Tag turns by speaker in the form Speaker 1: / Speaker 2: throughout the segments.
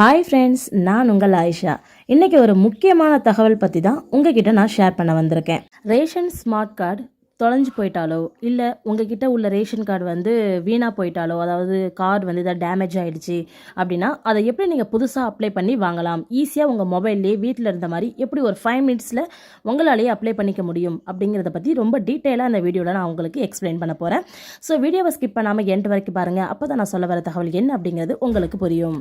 Speaker 1: Hi friends நான் உங்கள் ஆயிஷா. இன்றைக்கி ஒரு முக்கியமான தகவல் பற்றி தான் உங்ககிட்ட நான் ஷேர் பண்ண வந்திருக்கேன். ரேஷன் ஸ்மார்ட் கார்டு தொலைஞ்சு போயிட்டாலோ இல்லை உங்ககிட்ட உள்ள ரேஷன் கார்டு வந்து வீணாக போயிட்டாலோ அதாவது கார்டு வந்து இதாக டேமேஜ் ஆகிடுச்சு அப்படின்னா அதை எப்படி நீங்கள் புதுசாக அப்ளை பண்ணி வாங்கலாம்? ஈஸியாக உங்கள் மொபைல்லே வீட்டில் இருந்த மாதிரி எப்படி ஒரு ஃபைவ் மினிட்ஸில் உங்களாலேயே அப்ளை பண்ணிக்க முடியும்? அப்படிங்கிறத பற்றி ரொம்ப டீட்டெயிலாக அந்த வீடியோவில் நான் உங்களுக்கு எக்ஸ்பிளைன் பண்ண போகிறேன் ஸோ வீடியோவை ஸ்கிப் பண்ணாமல் எண்ட் வரைக்கும் பாருங்கள் அப்போ தான் நான் சொல்ல வர தகவல் என்ன அப்படிங்கிறது உங்களுக்கு புரியும்.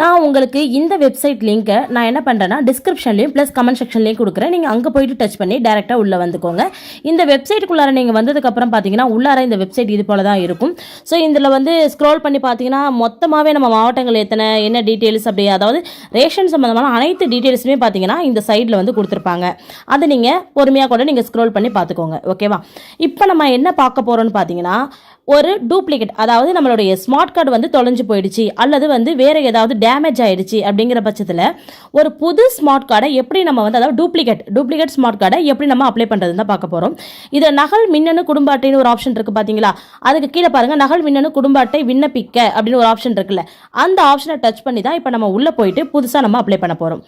Speaker 1: நான் உங்களுக்கு இந்த வெப்சைட் லிங்க்கை நான் என்ன பண்ணுறேன்னா டிஸ்கிரிப்ஷன்லையும் ப்ளஸ் கமெண்ட் செக்ஷன்லையும் கொடுக்குறேன். நீங்கள் அங்கே போயிட்டு டச் பண்ணி டேரெக்டாக உள்ளே வந்துக்கோங்க. இந்த வெப்சைட்டுக்குள்ளார நீங்கள் வந்ததுக்கப்புறம் பார்த்தீங்கன்னா உள்ளார இந்த வெப்சைட் இது போல தான் இருக்கும். ஸோ இதில் வந்து ஸ்க்ரோல் பண்ணி பார்த்தீங்கன்னா மொத்தமாகவே நம்ம மாவட்டங்கள் எத்தனை என்ன டீட்டெயில்ஸ் அப்படி அதாவது ரேஷன் சம்மந்தமான அனைத்து டீட்டெயில்ஸுமே பார்த்தீங்கன்னா இந்த சைடில் வந்து கொடுத்துருப்பாங்க. அதை நீங்கள் பொறுமையாக கூட நீங்கள் ஸ்க்ரோல் பண்ணி பார்த்துக்கோங்க ஓகேவா இப்போ நம்ம என்ன பார்க்க போகிறோம்னு பார்த்தீங்கன்னா ஒரு டூப்ளிகேட் அதாவது நம்மளுடைய ஸ்மார்ட் கார்டு வந்து தொலைஞ்சு போயிடுச்சு அல்லது வந்து வேறு ஏதாவது டேமேஜ் ஆயிடுச்சு அப்படிங்கிற பட்சத்தில் ஒரு புது ஸ்மார்ட் கார்டை எப்படி நம்ம வந்து அதாவது டூப்ளிகேட் டூப்ளிகேட் ஸ்மார்ட் கார்டை எப்படி நம்ம அப்ளை பண்ணுறதுன்னு தான் பார்க்க போகிறோம் இது நகல் மின்னணு குடும்ப அட்டைன்னு ஒரு ஆப்ஷன் இருக்குது பார்த்தீங்களா அதுக்கு கீழே பாருங்கள் நகல் மின்னணு குடும்ப அட்டை விண்ணப்பிக்க அப்படின்னு ஒரு ஆப்ஷன் இருக்குல்ல. அந்த ஆப்ஷனை டச் பண்ணி தான் இப்போ நம்ம உள்ளே போயிட்டு புதுசாக நம்ம அப்ளை பண்ண போகிறோம்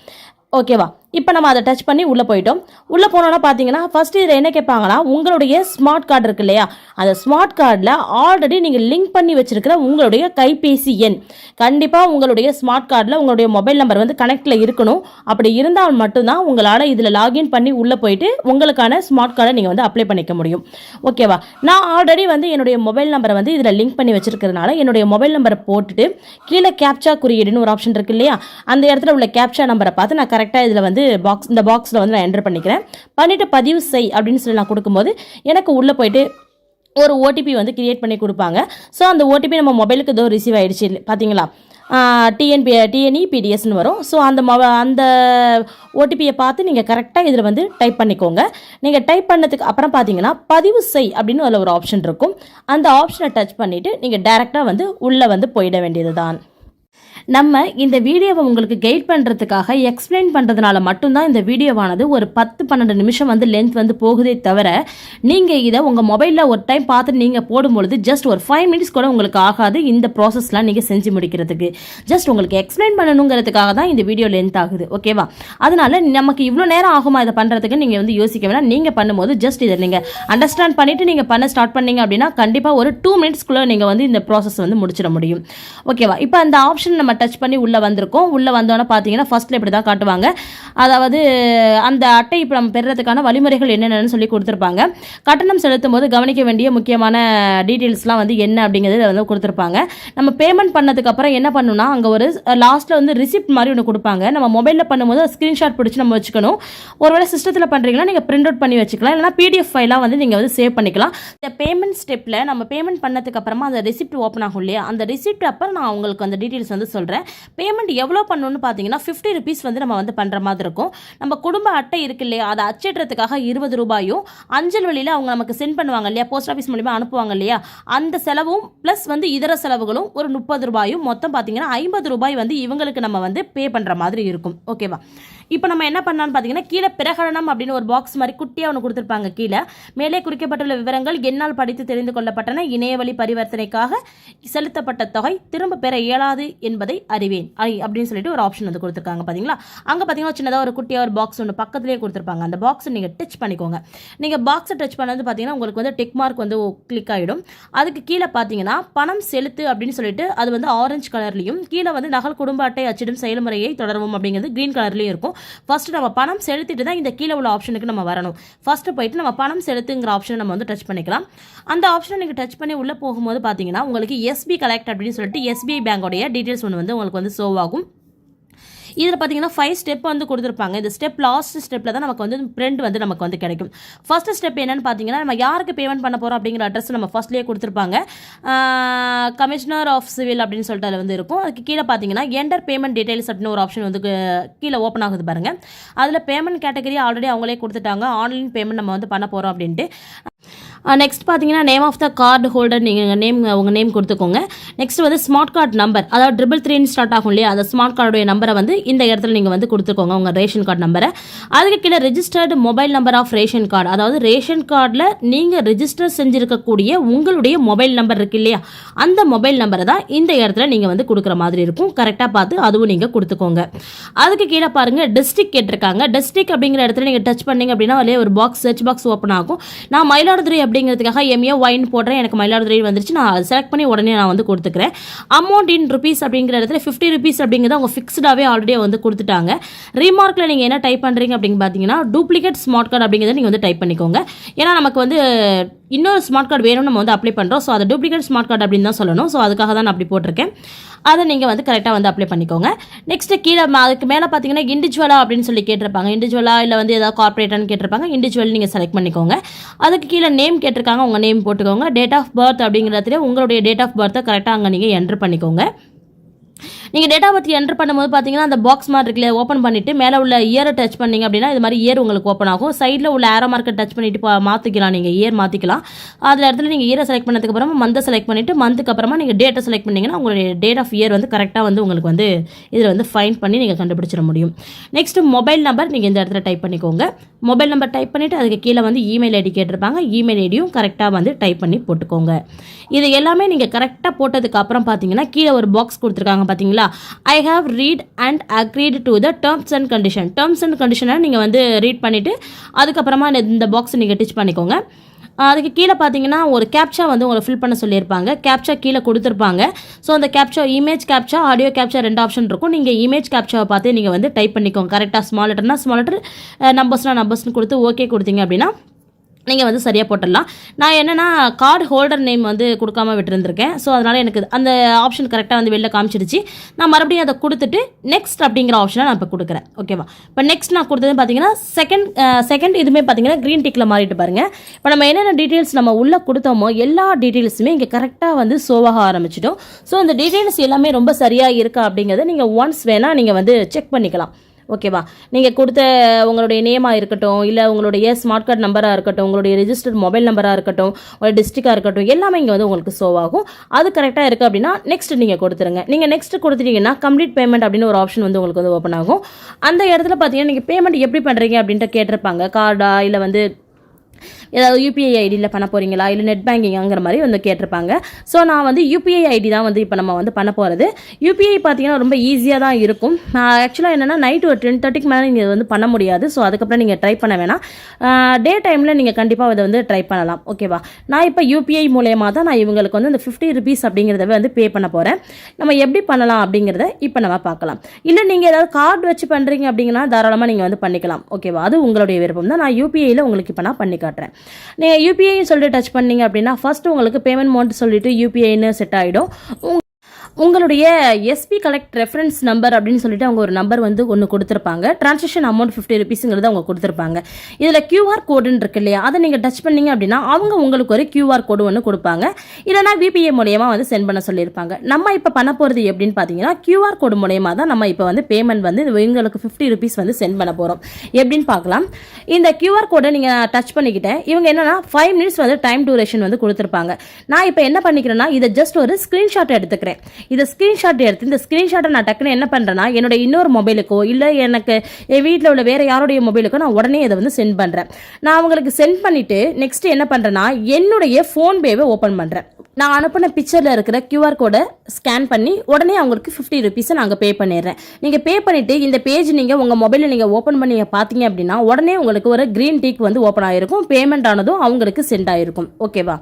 Speaker 1: ஓகேவா இப்போ நம்ம அதை டச் பண்ணி உள்ளே போயிட்டோம். உள்ளே போனோன்னா பார்த்தீங்கன்னா ஃபஸ்ட்டு இதில் என்ன கேட்பாங்கன்னா உங்களுடைய ஸ்மார்ட் கார்டு இருக்கு இல்லையா? அந்த ஸ்மார்ட் கார்டில் ஆல்ரெடி நீங்கள் லிங்க் பண்ணி வச்சிருக்கிற உங்களுடைய கைபேசி எண். கண்டிப்பாக உங்களுடைய ஸ்மார்ட் கார்டில் உங்களுடைய மொபைல் நம்பர் வந்து கனெக்டில் இருக்கணும். அப்படி இருந்தால் மட்டும்தான் உங்களால் இதில் லாகின் பண்ணி உள்ளே போயிட்டு உங்களுக்கான ஸ்மார்ட் கார்டை நீங்கள் வந்து அப்ளை பண்ணிக்க முடியும். ஓகேவா நான் ஆல்ரெடி வந்து என்னுடைய மொபைல் நம்பரை வந்து இதில் லிங்க் பண்ணி வச்சிருக்கிறதுனால என்னுடைய மொபைல் நம்பரை போட்டுட்டு கீழே கேப்சா குறியீடுன்னு ஒரு ஆப்ஷன் இருக்கு இல்லையா? அந்த இடத்துல உள்ள கேப்சா நம்பரை பார்த்து நான் கரெக்டாக இதில் வந்து பாக்ஸ் இந்த பாக்ஸில் வந்து நான் என்டர் பண்ணிக்கிறேன். பண்ணிவிட்டு பதிவு செய் அப்படின்னு சொல்லி நான் கொடுக்கும்போது எனக்கு உள்ளே போயிட்டு ஒரு ஓடிபி வந்து கிரியேட் பண்ணி கொடுப்பாங்க. ஸோ அந்த ஓடிபி நம்ம மொபைலுக்கு ஏதோ ரிசீவ் ஆகிடுச்சு பார்த்தீங்களா டிஎன்பி டிஎன்இ பிடிஎஸ்னு வரும். ஸோ அந்த மொ அந்த ஓடிபியை பார்த்து நீங்கள் கரெக்டாக இதில் வந்து டைப் பண்ணிக்கோங்க. நீங்கள் டைப் பண்ணதுக்கு அப்புறம் பார்த்தீங்கன்னா பதிவு செய் அப்படின்னு அதில் ஒரு ஆப்ஷன் இருக்கும். அந்த ஆப்ஷனை டச் பண்ணிவிட்டு நீங்கள் டேரெக்டாக வந்து உள்ளே வந்து போயிட வேண்டியது தான் நம்ம இந்த வீடியோவை உங்களுக்கு கைட் பண்ணுறதுக்காக எக்ஸ்பிளைன் பண்ணுறதுனால மட்டும்தான் இந்த வீடியோவானது ஒரு பத்து பன்னெண்டு நிமிஷம் வந்து லென்த் வந்து போகுதே தவிர நீங்கள் இதை உங்கள் மொபைலில் ஒரு டைம் பார்த்து நீங்கள் போடும்பொழுது ஜஸ்ட் ஒரு ஃபைவ் மினிட்ஸ் கூட உங்களுக்கு ஆகாது இந்த ப்ராசஸ்லாம் நீங்கள் செஞ்சு முடிக்கிறதுக்கு. ஜஸ்ட் உங்களுக்கு எக்ஸ்பிளைன் பண்ணணுங்கிறதுக்காக தான் இந்த வீடியோ லென்த் ஆகுது ஓகேவா அதனால நமக்கு இவ்வளோ நேரம் ஆகுமா இதை பண்ணுறதுக்கு நீங்கள் வந்து யோசிக்க வேணாம். நீங்கள் பண்ணும்போது ஜஸ்ட் இதை நீங்கள் அண்டர்ஸ்டாண்ட் பண்ணிவிட்டு நீங்கள் பண்ண ஸ்டார்ட் பண்ணீங்க அப்படின்னா கண்டிப்பாக ஒரு டூ மினிட்ஸ்க்குள்ளே நீங்கள் வந்து இந்த ப்ராசஸ் வந்து முடிச்சிட முடியும் ஓகேவா இப்போ அந்த ஆப்ஷன் நம்ம டச் பண்ணி உள்ளே வந்திருக்கோம். உள்ளே வந்தோன்னே பார்த்தீங்கன்னா ஃபஸ்ட்டில் இப்படி தான் காட்டுவாங்க. அதாவது அந்த அட்டை இப்போ நம்ம பெறுறதுக்கான வழிமுறைகள் என்னென்னு சொல்லி கொடுத்துருப்பாங்க. கட்டணம் செலுத்தும் போது கவனிக்க வேண்டிய முக்கியமான டீட்டெயில்ஸ்லாம் வந்து என்ன அப்படிங்கிறது வந்து கொடுத்துருப்பாங்க. நம்ம பேமெண்ட் பண்ணதுக்கப்புறம் என்ன பண்ணணும்னா அங்கே ஒரு லாஸ்ட்டில் வந்து ரிசிப்ட் மாதிரி ஒன்று கொடுப்பாங்க. நம்ம மொபைலில் பண்ணும்போது ஸ்க்ரீன்ஷாட் பிடிச்சி நம்ம வச்சுக்கணும். ஒருவேளை சிஸ்டத்தில் பண்ணுறீங்கன்னா நீங்கள் பிரிண்ட் அவுட் பண்ணி வச்சுக்கலாம். இல்லைனா பிடிஎஃப் ஃபைலாக வந்து நீங்கள் வந்து சேவ் பண்ணிக்கலாம். இந்த பேமெண்ட் ஸ்டெப்பில் நம்ம பேமெண்ட் பண்ணதுக்கப்புறமா அந்த ரிசிப்ட் ஓப்பன் ஆகும் இல்லையா? அந்த ரிசிப்ட் அப்போ நான் உங்களுக்கு அந்த டீட்டெயில்ஸ் வந்து சொல்கிறேன் பேமெண்ட் எவ்வளோ பண்ணணும்னு பார்த்தீங்கன்னா ஃபிஃப்டி ருபீஸ் வந்து நம்ம வந்து பண்ணுற மாதிரி இருக்கும். நம்ம குடும்ப அட்டை இருக்கு இல்லையா அதை அச்சிடுறதுக்காக இருபது ரூபாயும் அஞ்சல் வழியில் அவங்க நமக்கு சென்ட் பண்ணுவாங்க இல்லையா போஸ்ட் ஆஃபீஸ் மூலிமா அனுப்புவாங்க இல்லையா அந்த செலவும் ப்ளஸ் வந்து இதர செலவுகளும் ஒரு முப்பது ரூபாயும் மொத்தம் பார்த்தீங்கன்னா ஐம்பது ரூபாய் வந்து இவங்களுக்கு நம்ம வந்து பே பண்ணுற மாதிரி இருக்கும். ஓகேவா இப்போ நம்ம என்ன பண்ணலாம்னு பார்த்தீங்கன்னா கீழே பிரகடனம் அப்படின்னு ஒரு பாக்ஸ் மாதிரி குட்டியாக ஒன்று கொடுத்துருப்பாங்க கீழே. மேலே குறிக்கப்பட்டுள்ள விவரங்கள் என்னால் படித்து தெரிந்து கொள்ளப்பட்டன. இணையவழி பரிவர்த்தனைக்காக செலுத்தப்பட்ட தொகை திரும்ப பெற இயலாது என்பதை அறிவேன். அப்படின்னு சொல்லிட்டு ஒரு ஆப்ஷன் வந்து கொடுத்துருக்காங்க பார்த்தீங்களா? அங்கே பார்த்தீங்கன்னா சின்னதாக ஒரு குட்டியாக ஒரு பாக்ஸ் ஒன்று பக்கத்துலேயே கொடுத்துருப்பாங்க. அந்த பாக்ஸை நீங்கள் டச் பண்ணிக்கோங்க. நீங்கள் பாக்ஸை டச் பண்ணது பார்த்தீங்கன்னா உங்களுக்கு வந்து டிக் மார்க் வந்து கிளிக் ஆகிடும் அதுக்கு கீழே பார்த்தீங்கன்னா பணம் செலுத்து அப்படின்னு சொல்லிட்டு அது வந்து ஆரஞ்சு கலர்லையும் கீழே வந்து நகல் குடும்ப அட்டை அச்சிடும் செயல்முறையை தொடரவும் அப்படிங்கிறது க்ரீன் கலர்லேயும் இருக்கும். ஃபஸ்ட்டு நம்ம பணம் செலுத்திட்டு தான் இந்த கீழே உள்ள ஆப்ஷனுக்கு நம்ம வரணும். ஃபஸ்ட்டு போயிட்டு நம்ம பணம் செலுத்துங்கிற ஆப்ஷனை நம்ம வந்து டச் பண்ணிக்கலாம். அந்த ஆப்ஷனை நீங்கள் டச் பண்ணி உள்ளே போகும்போது பார்த்தீங்கன்னா உங்களுக்கு எஸ்பி கலெக்ட் அப்படின்னு சொல்லிட்டு எஸ்பிஐ பேங்கோடைய டீட்டெயில்ஸ் ஒன்று வந்து உங்களுக்கு வந்து ஷோ ஆகும். இதில் பார்த்தீங்கன்னா ஃபைவ் ஸ்டெப் வந்து கொடுத்துருப்பாங்க. இந்த ஸ்டெப் லாஸ்ட் ஸ்டெப்பில் தான் நமக்கு வந்து பிரிண்ட் வந்து நமக்கு வந்து கிடைக்கும். ஃபர்ஸ்ட் ஸ்டெப் என்னென்னு பார்த்தீங்கன்னா நம்ம யாருக்கு பேமெண்ட் பண்ண போகிறோம் அப்படிங்கிற அட்ரஸ் நம்ம ஃபஸ்ட்லேயே கொடுத்துருப்பாங்க. கமிஷனர் ஆஃப் சிவில் அப்படின்னு சொல்லிட்டு அதில் வந்து இருக்கும். அதுக்கு கீழே பார்த்தீங்கன்னா என்டர் பேமெண்ட் டீடைல்ஸ் அப்படின்னு ஒரு ஆப்ஷன் வந்து கீழே ஓப்பன் ஆகுது பாருங்கள் அதில் பேமெண்ட் கேட்டகரி ஆல்ரெடி அவங்களே கொடுத்துட்டாங்க. ஆன்லைன் பேமெண்ட் நம்ம வந்து பண்ண போகிறோம் அப்படின்ட்டு. நெக்ஸ்ட் பார்த்தீங்கன்னா name of the card holder நீங்கள் நேம் உங்கள் நேம் கொடுத்துக்கோங்க. நெக்ஸ்ட் வந்து ஸ்மார்ட் கார்டு நம்பர் அதாவது ட்ரிபிள் த்ரீன்னு ஸ்டார்ட் ஆகும் இல்லையா? அந்த ஸ்மார்ட் கார்டுடைய நம்பரை வந்து இந்த இடத்துல நீங்கள் வந்து கொடுத்துக்கோங்க உங்கள் ரேஷன் கார்டு நம்பரை அதுக்கு கீழே registered mobile number of ration card அதாவது ரேஷன் கார்டில் நீங்கள் ரெஜிஸ்டர் செஞ்சுருக்கக்கூடிய உங்களுடைய மொபைல் நம்பர் இருக்கு இல்லையா? அந்த மொபைல் நம்பரை தான் இந்த இடத்துல நீங்கள் வந்து கொடுக்குற மாதிரி இருக்கும். கரெக்டாக பார்த்து அதுவும் நீங்கள் கொடுத்துக்கோங்க. அதுக்கு கீழே பாருங்கள் டிஸ்ட்ரிக் கேட்டிருக்காங்க. டிஸ்ட்ரிக் அப்படிங்கிற இடத்துல நீங்கள் டச் பண்ணீங்க அப்படின்னா அதிலே ஒரு பாக்ஸ் சர்ச் பாக்ஸ் ஓப்பன் ஆகும். நான் மயிலாடுதுறை அப்படிங்கிறதுக்காக எம்ஏ ஒயின் போடுறேன். எனக்கு மயிலாடுதுறை வந்துருச்சு. நான் செலக்ட் பண்ணி உடனே நான் வந்து கொடுத்துக்கிறேன். அமௌண்ட் இன் ருபீஸ் அப்படிங்கிற இடத்துல ஃபிஃப்டி ருபீஸ் அப்படிங்கிறத அவங்க ஃபிக்ஸ்டாகவே ஆல்ரெடி வந்து கொடுத்துட்டாங்க. ரீமார்க்கில் நீங்கள் என்ன டைப் பண்ணுறீங்க அப்படின்னு பார்த்தீங்கன்னா டூப்ளிகேட் ஸ்மார்ட் கார்டு அப்படிங்கிறத நீங்கள் வந்து டைப் பண்ணிக்கோங்க. ஏன்னா நமக்கு வந்து இன்னொரு ஸ்மார்ட் கார்டு வேணும்னு நம்ம வந்து அப்ளை பண்ணுறோம் ஸோ அதை டூப்ளிகேட் ஸ்மார்ட் கார்டு அப்படின்னு தான் சொல்லணும். ஸோ அதுக்காக தான் நான் அப்படி போட்டிருக்கேன். அதை நீங்கள் வந்து கரெக்டாக வந்து அப்ளை பண்ணிக்கோங்க. நெக்ஸ்ட்டு கீழே அதுக்கு மேலே பார்த்தீங்கன்னா இண்டிவிஜுவலாக அப்படின்னு சொல்லி கேட்டிருப்பாங்க. இண்டிவிஜுவலாக இல்லை வந்து ஏதாவது கார்பரேட்டான்னு கேட்டிருப்பாங்க. இண்டிவிஜுவல் நீங்கள் செலக்ட் பண்ணிக்கோங்க. அதுக்கு கீழே நேம் கேட்டிருக்காங்க. உங்கள் நேம் போட்டுக்கோங்க. டேட் ஆஃப் பர்த் அப்படிங்கிறதுல உங்களுடைய டேட் ஆஃப் பர்த்தை கரெக்டாக அங்கே நீங்கள் என்ட்ரு பண்ணிக்கோங்க. நீங்கள் டேட்டா பற்றி என்டர் பண்ணும்போது பார்த்தீங்கன்னா அந்த பாக்ஸ் மாதிரி இருக்குல்ல ஓப்பன் பண்ணிவிட்டு மேலே உள்ள இயரை டச் பண்ணீங்க அப்படின்னா இது மாதிரி இயர் உங்களுக்கு ஓப்பன் ஆகும். சைடில் உள்ள ஏரோ மார்க்கை டச் பண்ணிவிட்டு மாற்றிக்கலாம் நீங்கள் இயர் மாற்றிக்கலாம் அதில் இடத்துல நீங்கள் இயரை செலக்ட் பண்ணதுக்கப்புறமா மந்தை செலக்ட் பண்ணிவிட்டு மந்த்துக்கு அப்புறமா நீங்கள் டேட்டை செலக்ட் பண்ணிங்கன்னா உங்களுடைய டேட் ஆஃப் இயர் வந்து கரெக்டாக வந்து உங்களுக்கு வந்து இதில் வந்து ஃபைன் பண்ணி நீங்கள் கண்டுபிடிச்சிட முடியும். நெக்ஸ்ட் மொபைல் நம்பர் நீங்கள் இந்த இடத்துல டைப் பண்ணிக்கோங்க. மொபைல் நம்பர் டைப் பண்ணிவிட்டு அதுக்கு கீழே வந்து இமெயில் ஐடி கேட்டிருப்பாங்க. இமெயில் ஐடியும் கரெக்டாக வந்து டைப் பண்ணி போட்டுக்கோங்க. இது எல்லாமே நீங்கள் கரெக்டாக போட்டதுக்கு அப்புறம் பார்த்தீங்கன்னா கீழே ஒரு பாக்ஸ் கொடுத்துருக்காங்க பார்த்தீங்களா I have read and agreed to the terms and condition terms and கண்டிஷனை நீங்கள் வந்து ரீட் பண்ணிவிட்டு அதுக்கப்புறமா இந்த- இந்த பாக்ஸை நீங்கள் டிச் பண்ணிக்கோங்க. அதுக்கு கீழே பார்த்தீங்கன்னா ஒரு கேப்ச்சா வந்து உங்களை ஃபில் பண்ண சொல்லியிருப்பாங்க. கேப்ச்சா கீழே கொடுத்துருப்பாங்க. ஸோ அந்த captcha image captcha audio captcha ரெண்டு ஆப்ஷன் இருக்கும். நீங்கள் இமேஜ் கேப்ச்சாவை பார்த்து நீங்கள் வந்து டைப் பண்ணிக்கோங்க. கரெக்டாக ஸ்மால் லெட்டர்னா ஸ்மால் லெட்டர் நம்பர்ஸ்னால் நம்பர்ஸ்னு கொடுத்து ஓகே கொடுத்தீங்க அப்படின்னா நீங்கள் வந்து சரியாக போட்டுடலாம். நான் என்னென்னா கார்டு ஹோல்டர் நேம் வந்து கொடுக்காம விட்டுருந்துருக்கேன். ஸோ அதனால் எனக்கு அந்த ஆப்ஷன் கரெக்டாக வந்து வெளில காமிச்சிடுச்சு. நான் மறுபடியும் அதை கொடுத்துட்டு நெக்ஸ்ட் அப்படிங்கிற ஆப்ஷனை நான் இப்போ கொடுக்குறேன். ஓகேவா இப்போ நெக்ஸ்ட் நான் கொடுத்தது பார்த்தீங்கன்னா செகண்ட் செகண்ட் இதுவுமே பார்த்தீங்கன்னா க்ரீன் டிக்கில் மாறிட்டு பாருங்கள் இப்போ நம்ம என்னென்ன டீட்டெயில்ஸ் நம்ம உள்ளே கொடுத்தோமோ எல்லா டீட்டெயில்ஸுமே இங்கே கரெக்டாக வந்து சோவாக ஆரம்பிச்சிட்டோம் ஸோ அந்த டீட்டெயில்ஸ் எல்லாமே ரொம்ப சரியாக இருக்கா அப்படிங்கிறத நீங்கள் ஒன்ஸ் வேணால் நீங்கள் வந்து செக் பண்ணிக்கலாம். ஓகேவா? நீங்கள் கொடுத்த உங்களுடைய நேமாக இருக்கட்டும் இல்லை உங்களுடைய ஸ்மார்ட் கார்டு நம்பராக இருக்கட்டும் உங்களுடைய ரெஜிஸ்டர்ட் மொபைல் நம்பராக இருக்கட்டும் ஒரு டிஸ்ட்ரிக்டாக இருக்கட்டும் எல்லாமே இங்கே வந்து உங்களுக்கு ஷோ ஆகும். அது கரெக்டாக இருக்குது அப்படின்னா நெக்ஸ்ட் நீங்கள் கொடுத்துருங்க. நீங்கள் நெக்ஸ்ட் கொடுத்துட்டீங்கன்னா கம்ப்ளீட் பேமெண்ட் அப்படின்னு ஒரு ஆப்ஷன் வந்து உங்களுக்கு வந்து ஓப்பன் ஆகும். அந்த இடத்துல பார்த்தீங்கன்னா நீங்கள் பேமெண்ட் எப்படி பண்ணுறீங்க அப்படின்ட்டு கேட்டிருப்பாங்க. கார்டா இல்லை வந்து ஏதாவது யூபிஐ ஐடியில் பண்ண போகிறீங்களா இல்லை நெட் பேங்கிங்ங்கிற மாதிரி வந்து கேட்டிருப்பாங்க. ஸோ நான் வந்து யூபிஐ ஐடி தான் வந்து இப்போ நம்ம வந்து பண்ண போகிறது யூபிஐ பார்த்தீங்கன்னா ரொம்ப ஈஸியாக தான் இருக்கும். ஆக்சுவலாக என்னென்னா நைட் ஒரு டென் தேர்ட்டிக்கு மேலே நீங்கள் வந்து பண்ண முடியாது. ஸோ அதுக்கப்புறம் நீங்கள் ட்ரை பண்ண வேணாம். டே டைமில் நீங்கள் கண்டிப்பாக இதை வந்து ட்ரை பண்ணலாம். ஓகேவா நான் இப்போ யூபிஐ மூலயமா தான் நான் இவங்களுக்கு வந்து இந்த ஃபிஃப்டி ருபீஸ் அப்படிங்கிறத வந்து பே பண்ண போகிறேன் நம்ம எப்படி பண்ணலாம் அப்படிங்கிறத இப்போ நம்ம பார்க்கலாம். இல்லை நீங்கள் ஏதாவது கார்டு வச்சு பண்ணுறீங்க அப்படிங்கன்னா தாராளமாக நீங்கள் வந்து பண்ணிக்கலாம். ஓகேவா அது உங்களுடைய விருப்பம் தான். நான் யூபிஐயில் உங்களுக்கு இப்போ நான் பண்ணி காட்டுறேன். நீங்கள் யூபிஐ சொல்லிட்டு டச் பண்ணீங்க அப்படின்னா ஃபஸ்ட்டு உங்களுக்கு பேமெண்ட் அமௌண்ட் சொல்லிட்டு யூபிஐன்னு செட் ஆகிடும் உங்களுடைய எஸ்பி கலெக்ட் ரெஃபரன்ஸ் நம்பர் அப்படின்னு சொல்லிட்டு அவங்க ஒரு நம்பர் வந்து ஒன்று கொடுத்துருப்பாங்க. டிரான்சாக்ஷன் அமௌண்ட் ஃபிஃப்டி ருபீஸுங்கிறத அவங்க கொடுத்துருப்பாங்க. இதில் கியூஆர் கோடுன்னு இருக்கு இல்லையா? அதை நீங்கள் டச் பண்ணீங்க அப்படின்னா அவங்க உங்களுக்கு ஒரு கியூஆர் கோடு ஒன்று கொடுப்பாங்க. இல்லைனா விபிஏ மூலயமா வந்து சென்ட் பண்ண சொல்லியிருப்பாங்க. நம்ம இப்போ பண்ண போகிறது எப்படின்னு பார்த்தீங்கன்னா கியூஆர் கோடு மூலயமா தான் நம்ம இப்போ வந்து பேமெண்ட் வந்து இவங்களுக்கு ஃபிஃப்டி ருபீஸ் வந்து சென்ட் பண்ண போகிறோம் எப்படின்னு பார்க்கலாம் இந்த கியூஆர் கோடை நீங்கள் டச் பண்ணிக்கிட்டேன். இவங்க என்னன்னா ஃபைவ் மினிட்ஸ் வந்து டைம் டூரேஷன் வந்து கொடுத்துருப்பாங்க. நான் இப்போ என்ன பண்ணிக்கிறேன்னா இதை ஜஸ்ட் ஒரு ஸ்க்ரீன்ஷாட் எடுத்துக்கிறேன். இதை ஸ்க்ரீன்ஷாட் எடுத்து இந்த ஸ்க்ரீன்ஷாட்டை நான் டக்குன்னு என்ன பண்ணுறேன்னா என்னோட இன்னொரு மொபைலுக்கோ இல்லை எனக்கு என் வீட்டில் உள்ள வேறு யாருடைய மொபைலுக்கோ நான் உடனே இதை வந்து சென்ட் பண்ணுறேன் நான் அவங்களுக்கு சென்ட் பண்ணிவிட்டு நெக்ஸ்ட் என்ன பண்ணுறேன்னா என்னுடைய ஃபோன்பேவை ஓப்பன் பண்ணுறேன் நான் அனுப்பின பிக்சரில் இருக்கிற கியூஆர் கோடை ஸ்கேன் பண்ணி உடனே அவங்களுக்கு ஃபிஃப்டி ருபீஸை நாங்கள் பே பண்ணிடுறேன். நீங்கள் பே பண்ணிவிட்டு இந்த பேஜ் நீங்கள் உங்கள் மொபைலில் நீங்கள் ஓப்பன் பண்ணி பார்த்தீங்க அப்படின்னா உடனே உங்களுக்கு ஒரு க்ரீன் டீக் வந்து ஓப்பன் ஆகிருக்கும் பேமெண்ட் ஆனதும் அவங்களுக்கு சென்ட் ஆகிருக்கும் ஓகேவா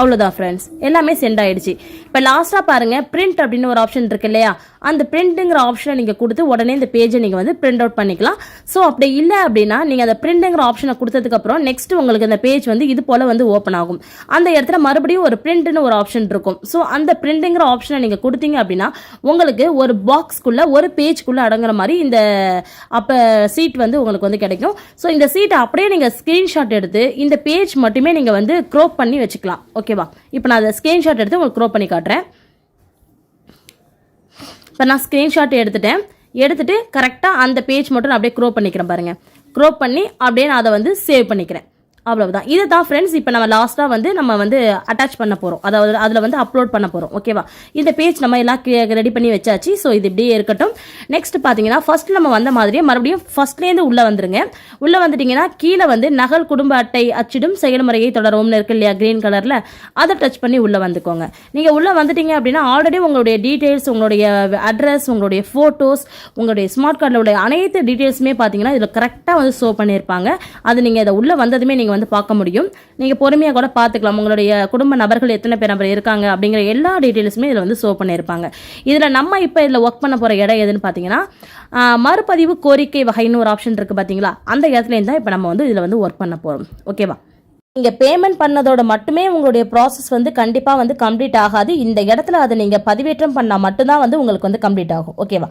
Speaker 1: அவ்வளோதான் ஃப்ரெண்ட்ஸ் எல்லாமே சென்ட் ஆயிடுச்சு. இப்போ லாஸ்ட்டாக பாருங்கள் பிரிண்ட் அப்படின்னு ஒரு ஆப்ஷன் இருக்கு இல்லையா? அந்த பிரிண்ட்டுங்கிற ஆப்ஷனை நீங்கள் கொடுத்து உடனே இந்த பேஜை நீங்கள் வந்து பிரிண்ட் அவுட் பண்ணிக்கலாம். ஸோ அப்படி இல்லை அப்படின்னா நீங்கள் அந்த பிரிண்ட்டுங்கிற ஆப்ஷனை கொடுத்ததுக்கப்புறம் நெக்ஸ்ட் உங்களுக்கு அந்த பேஜ் வந்து இது போல் வந்து ஓப்பன் ஆகும். அந்த இடத்துல மறுபடியும் ஒரு பிரிண்ட்னு ஒரு ஆப்ஷன் இருக்கும். ஸோ அந்த பிரிண்ட்டுங்கிற ஆப்ஷனை நீங்கள் கொடுத்தீங்க அப்படின்னா உங்களுக்கு ஒரு பாக்ஸ்க்குள்ளே ஒரு பேஜ்க்குள்ளே அடங்குற மாதிரி இந்த அப்போ சீட் வந்து உங்களுக்கு வந்து கிடைக்கும். ஸோ இந்த சீட்டை அப்படியே நீங்கள் ஸ்க்ரீன்ஷாட் எடுத்து இந்த பேஜ் மட்டுமே நீங்கள் வந்து க்ரோப் பண்ணி வச்சுக்கலாம். ஓகே ஓகேவா? இப்போ நான் அதை ஸ்க்ரீன்ஷாட் எடுத்து உங்களுக்கு க்ரோ பண்ணி காட்டுறேன். இப்போ நான் ஸ்க்ரீன்ஷாட் எடுத்துட்டேன். எடுத்துட்டு கரெக்டாக அந்த பேஜ் மட்டும் நான் அப்படியே க்ரோ பண்ணிக்கிறேன் பாருங்கள் க்ரோ பண்ணி அப்படியே நான் அதை வந்து சேவ் பண்ணிக்கிறேன். அவ்வளவுதான். இதுதான் ஃப்ரெண்ட்ஸ் இப்போ நம்ம லாஸ்ட்டாக வந்து நம்ம வந்து அட்டாச் பண்ண போகிறோம் அதாவது அதில் வந்து அப்லோட் பண்ண போகிறோம் ஓகேவா இந்த பேஜ் நம்ம எல்லாம் ரெடி பண்ணி வச்சாச்சு. ஸோ இது இப்படியே இருக்கட்டும். நெக்ஸ்ட் பார்த்தீங்கன்னா ஃபர்ஸ்ட் நம்ம வந்த மாதிரியே மறுபடியும் ஃபர்ஸ்ட்லேருந்து உள்ளே வந்துருங்க. உள்ளே வந்துட்டிங்கன்னா கீழே வந்து நகல் குடும்ப அட்டை அச்சிடும் செயல்முறையை தொடரும்னு இருக்கு இல்லையா க்ரீன் கலரில் அதை டச் பண்ணி உள்ளே வந்துக்கோங்க. நீங்கள் உள்ளே வந்துட்டீங்க அப்படின்னா ஆல்ரெடி உங்களுடைய டீட்டெயில்ஸ் உங்களுடைய அட்ரஸ் உங்களுடைய ஃபோட்டோஸ் உங்களுடைய ஸ்மார்ட் கார்டில் உள்ள அனைத்து டீட்டெயில்ஸுமே பார்த்தீங்கன்னா இதில் கரெக்டாக வந்து ஷோ பண்ணியிருப்பாங்க அது நீங்கள் இதை உள்ளே வந்ததுமே நீங்கள் வந்து பார்க்க முடியும். நீங்கள் பொறுமையாக கூட பார்த்துக்கலாம். உங்களுடைய குடும்ப நபர்கள் எத்தனை பேர் நபர் இருக்காங்க அப்படிங்கிற எல்லா டீட்டெயில்ஸுமே இதில் வந்து ஷோ பண்ணியிருப்பாங்க. இதில் நம்ம இப்போ இதில் ஒர்க் பண்ண போகிற இடம் எதுன்னு பார்த்தீங்கன்னா மறுபதிவு கோரிக்கை வகைன்னு ஒரு ஆப்ஷன் இருக்குது பார்த்தீங்களா? அந்த இடத்துலேருந்து தான் இப்போ நம்ம வந்து இதில் வந்து ஒர்க் பண்ண போகிறோம் ஓகேவா நீங்கள் பேமெண்ட் பண்ணதோட மட்டுமே உங்களுடைய ப்ராசஸ் வந்து கண்டிப்பாக வந்து கம்ப்ளீட் ஆகாது. இந்த இடத்துல அதை நீங்கள் பதிவேற்றம் பண்ணால் மட்டும்தான் வந்து உங்களுக்கு வந்து கம்ப்ளீட் ஆகும். ஓகேவா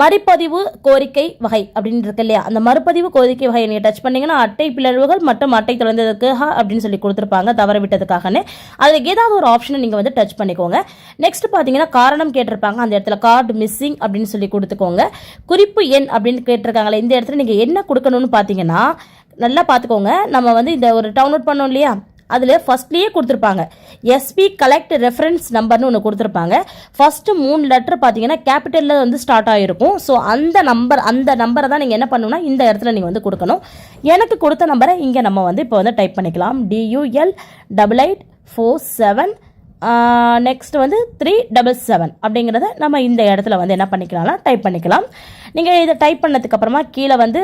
Speaker 1: மறுபதிவு கோரிக்கை வகை அப்படின்னு இருக்கு இல்லையா? அந்த மறுபதிவு கோரிக்கை வகையை நீங்கள் டச் பண்ணீங்கன்னா அட்டை பிளவுகள் மற்றும் அட்டை திறந்ததுக்கு அப்படின்னு சொல்லி கொடுத்துருப்பாங்க. தவற விட்டதுக்காகனே அதில் ஏதாவது ஒரு ஆப்ஷனை நீங்கள் வந்து டச் பண்ணிக்கோங்க. நெக்ஸ்ட் பார்த்தீங்கன்னா காரணம் கேட்டிருப்பாங்க. அந்த இடத்துல கார்டு மிஸ்ஸிங் அப்படின்னு சொல்லி கொடுத்துக்கோங்க. குறிப்பு எண் அப்படின்னு கேட்டிருக்காங்களே இந்த இடத்துல நீங்கள் என்ன கொடுக்கணும்னு பார்த்தீங்கன்னா நல்லா பார்த்துக்கோங்க நம்ம வந்து இந்த ஒரு டவுன்லோட் பண்ணோம் இல்லையா? அதில் ஃபஸ்ட்லேயே கொடுத்துருப்பாங்க. எஸ்பி கலெக்ட் ரெஃபரன்ஸ் நம்பர்னு ஒன்று கொடுத்துருப்பாங்க. ஃபஸ்ட்டு மூணு லெட்டர் பார்த்தீங்கன்னா கேபிட்டலில் வந்து ஸ்டார்ட் ஆகிருக்கும் ஸோ அந்த நம்பர் அந்த நம்பரை தான் நீங்கள் என்ன பண்ணணும்னா இந்த இடத்துல நீங்கள் வந்து கொடுக்கணும். எனக்கு கொடுத்த நம்பரை இங்கே நம்ம வந்து இப்போ வந்து டைப் பண்ணிக்கலாம். Dual double eight four seven next வந்து த்ரீ டபுள் செவன் அப்படிங்கிறத நம்ம இந்த இடத்துல வந்து என்ன பண்ணிக்கலாம்னா டைப் பண்ணிக்கலாம். நீங்கள் இதை டைப் பண்ணதுக்கப்புறமா கீழே வந்து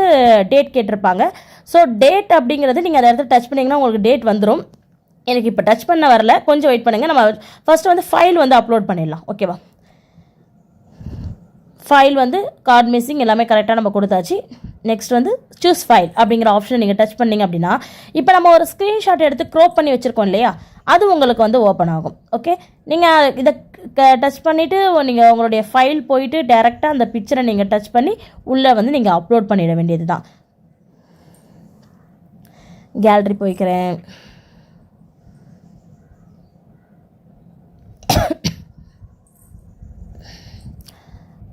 Speaker 1: டேட் கேட்டிருப்பாங்க. ஸோ டேட் அப்படிங்கிறது நீங்கள் அந்த இடத்துல டச் பண்ணிங்கன்னா உங்களுக்கு டேட் வந்துடும் எனக்கு இப்போ டச் பண்ண வரல. கொஞ்சம் வெயிட் பண்ணுங்கள் நம்ம ஃபஸ்ட்டு வந்து ஃபைல் வந்து அப்லோட் பண்ணிடலாம். ஓகேவா ஃபைல் வந்து கார்ட் மிஸ்ஸிங் எல்லாமே கரெக்டாக நம்ம கொடுத்தாச்சு. நெக்ஸ்ட் வந்து சூஸ் ஃபைல் அப்படிங்கிற ஆப்ஷனை நீங்கள் டச் பண்ணீங்க அப்படின்னா இப்போ நம்ம ஒரு ஸ்க்ரீன்ஷாட் எடுத்து க்ரோப் பண்ணி வச்சுருக்கோம் இல்லையா? அது உங்களுக்கு வந்து ஓப்பன் ஆகும். ஓகே நீங்கள் இதை டச் பண்ணிவிட்டு நீங்கள் உங்களுடைய ஃபைல் போயிட்டு டேரெக்டாக அந்த பிக்சரை நீங்கள் டச் பண்ணி உள்ளே வந்து நீங்கள் அப்லோட் பண்ணிட வேண்டியது தான் கேலரி போய்க்கிறேன்.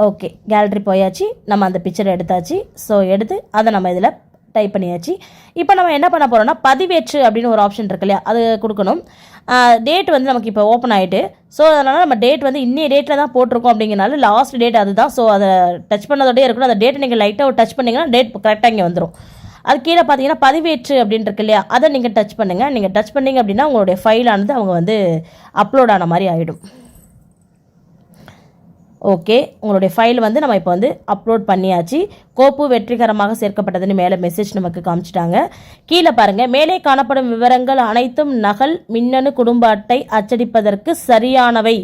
Speaker 1: ஓகே கேலரி போயாச்சு. நம்ம அந்த பிக்சரை எடுத்தாச்சு. ஸோ எடுத்து அதை நம்ம இதில் டைப் பண்ணியாச்சு. இப்போ நம்ம என்ன பண்ண போகிறோம்னா பதிவேற்று அப்படின்னு ஒரு ஆப்ஷன் இருக்கு இல்லையா? அது கொடுக்கணும். டேட் வந்து நமக்கு இப்போ ஓப்பன் ஆகிட்டு ஸோ அதனால் நம்ம டேட் வந்து இன்னைய டேட்டில் தான் போட்டிருக்கோம் அப்படிங்கிறனால லாஸ்ட் டேட் அதுதான். ஸோ அதை டச் பண்ணதோடய இருக்கணும். அந்த டேட்டை நீங்கள் லைட்டாக டச் பண்ணிங்கன்னா டேட் கரெக்டாக இங்கே வந்துடும் அது கீழே பார்த்தீங்கன்னா பதிவேற்று அப்படின்னு இருக்கு இல்லையா? அதை நீங்கள் டச் பண்ணுங்கள் நீங்கள் டச் பண்ணீங்க அப்படின்னா உங்களுடைய ஃபைலானது அவங்க வந்து அப்லோட் ஆன மாதிரி ஆகிடும் ஓகே உங்களுடைய ஃபைல் வந்து நம்ம இப்போ வந்து அப்லோட் பண்ணியாச்சு. கோப்பு வெற்றிகரமாக சேர்க்கப்பட்டதுன்னு மேலே மெசேஜ் நமக்கு காமிச்சிட்டாங்க. கீழே பாருங்கள் மேலே காணப்படும் விவரங்கள் அனைத்தும் நகல் மின்னணு குடும்ப அட்டை அச்சடிப்பதற்கு சரியானவை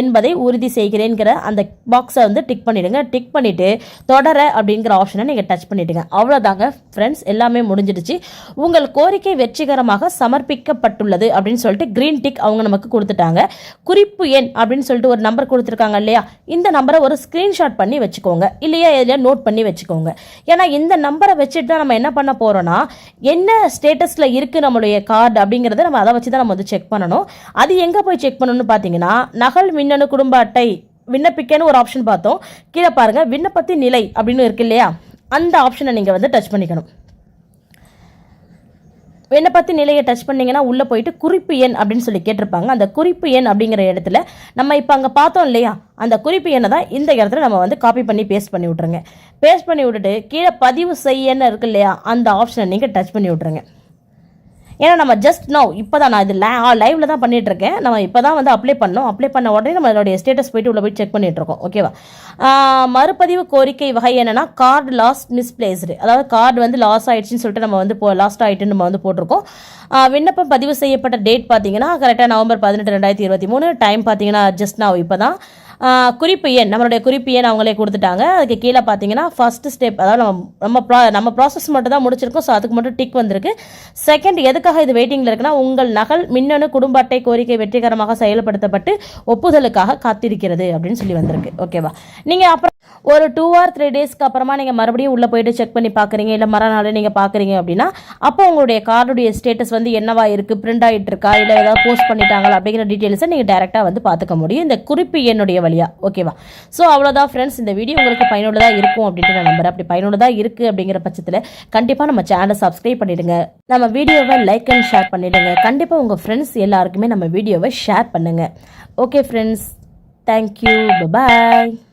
Speaker 1: என்பதை உறுதி செய்கிறேங்கிற அந்த பாக்ஸை வந்து டிக் பண்ணிவிடுங்க டிக் பண்ணிவிட்டு தொடர அப்படிங்கிற ஆப்ஷனை நீங்கள் டச் பண்ணிவிடுங்க அவ்வளோதாங்க ஃப்ரெண்ட்ஸ் எல்லாமே முடிஞ்சிடுச்சு. உங்கள் கோரிக்கை வெற்றிகரமாக சமர்ப்பிக்கப்பட்டுள்ளது அப்படின்னு சொல்லிட்டு க்ரீன் டிக் அவங்க நமக்கு கொடுத்துட்டாங்க. குறிப்பு எண் அப்படின்னு சொல்லிட்டு ஒரு நம்பர் கொடுத்துருக்காங்க இல்லையா? இந்த நம்பரை ஒரு ஸ்க்ரீன்ஷாட் பண்ணி வச்சுக்கோங்க. இல்லையா எதுலையா நோட் பண்ணி வச்சுக்கோங்க. ஏன்னா இந்த நம்பரை வச்சுட்டு தான் நம்ம என்ன பண்ண போகிறோன்னா என்ன ஸ்டேட்டஸில் இருக்குது நம்மளுடைய கார்டு அப்படிங்கிறத நம்ம அதை வச்சு தான் நம்ம வந்து செக் பண்ணணும். அது எங்கே போய் செக் பண்ணணும்னு பார்த்தீங்கன்னா நகல் மின்னணு குடும்ப அட்டை விண்ணப்பிக்கன்னு ஒரு ஆப்ஷன் பார்த்தோம். கீழே பாருங்கள் விண்ணப்பத்தின் நிலை அப்படின்னு இருக்கு இல்லையா? அந்த ஆப்ஷனை நீங்கள் வந்து டச் பண்ணிக்கணும். என்னை பற்றி நிலையை டச் பண்ணிங்கன்னா உள்ளே போயிட்டு குறிப்பு எண் அப்படின்னு சொல்லி கேட்டிருப்பாங்க. அந்த குறிப்பு எண் அப்படிங்கிற இடத்துல நம்ம இப்போ அங்கே பார்த்தோம் இல்லையா? அந்த குறிப்பு எண்ணை தான் இந்த இடத்துல நம்ம வந்து காப்பி பண்ணி பேஸ்ட் பண்ணி விட்ருங்க பேஸ்ட் பண்ணி விட்டுட்டு கீழே பதிவு செய்யன்னு இருக்கு இல்லையா? அந்த ஆப்ஷனை நீங்கள் டச் பண்ணி விட்ருங்க ஏன்னா நம்ம ஜஸ்ட் நோ இப்போ தான் நான் இது லைவ்ல தான் பண்ணிட்டு இருக்கேன் நம்ம இப்போ தான் வந்து அப்ளை பண்ணோம். அப்ளை பண்ண உடனே நம்ம அதோடைய ஸ்டேட்டஸ் போயிட்டு உள்ள போய் செக் பண்ணிட்டு இருக்கோம் ஓகேவா மறுபதிவு கோரிக்கை வகை என்னன்னா கார்டு லாஸ்ட் மிஸ்பிளேஸ்டு அதாவது கார்டு வந்து லாஸ் ஆயிடுச்சுன்னு சொல்லிட்டு நம்ம வந்து போ லாஸ்ட் ஆயிட்டுன்னு நம்ம வந்து போட்டிருக்கோம். விண்ணப்பம் பதிவு செய்யப்பட்ட டேட் பார்த்தீங்கன்னா கரெக்டாக நவம்பர் பதினெட்டு ரெண்டாயிரத்தி இருபத்தி மூணு. டைம் பார்த்தீங்கன்னா ஜஸ்ட் நான் இப்போ தான் குறிப்பு எண் நம்மளுடைய குறிப்பு எண் அவங்களே கொடுத்துட்டாங்க. அதுக்கு கீழே பார்த்தீங்கன்னா ஃபஸ்ட்டு ஸ்டெப் அதாவது நம்ம நம்ம ப்ரா நம்ம ப்ராசஸ் மட்டும் தான் முடிச்சிருக்கோம். ஸோ அதுக்கு மட்டும் டிக் வந்திருக்கு. செகண்ட் எதுக்காக இது வெயிட்டிங்கில் இருக்குன்னா உங்கள் நகல் மின்னணு குடும்ப அட்டை கோரிக்கை வெற்றிகரமாக செயல்படுத்தப்பட்டு ஒப்புதலுக்காக காத்திருக்கிறது அப்படின்னு சொல்லி வந்திருக்கு. ஓகேவா நீங்கள் அப்புறம் ஒரு டூ ஆர் த்ரீ டேஸ்க்கு அப்புறமா நீங்கள் மறுபடியும் உள்ளே போயிட்டு செக் பண்ணி பார்க்குறீங்க இல்லை மறுநாள் நீங்கள் பார்க்குறீங்க அப்படின்னா அப்போ உங்களுடைய கார்டுடைய ஸ்டேட்டஸ் வந்து என்னவா இருக்குது பிரிண்ட் ஆகிட்டு இருக்கா இல்லை ஏதாவது போஸ்ட் பண்ணிட்டாங்களா அப்படிங்கிற டீட்டெயில்ஸை நீங்கள் டேரெக்டாக வந்து பார்த்துக்க முடியும். இந்த குறிப்பு என்னுடைய வழியாக ஓகேவா ஸோ அவ்வளோதான் ஃப்ரெண்ட்ஸ் இந்த வீடியோ உங்களுக்கு பயனுள்ளதாக இருக்கும் அப்படின்ட்டு நான் நம்புறேன். அப்படி பயனுள்ளதாக இருக்குது அப்படிங்கிற பட்சத்தில் கண்டிப்பாக நம்ம சேனலை சப்ஸ்கிரைப் பண்ணிடுங்க. நம்ம வீடியோவை லைக் அண்ட் ஷேர் பண்ணிடுங்க. கண்டிப்பாக உங்கள் ஃப்ரெண்ட்ஸ் எல்லாருக்குமே நம்ம வீடியோவை ஷேர் பண்ணுங்கள் ஓகே ஃப்ரெண்ட்ஸ் தேங்க்யூ பாய்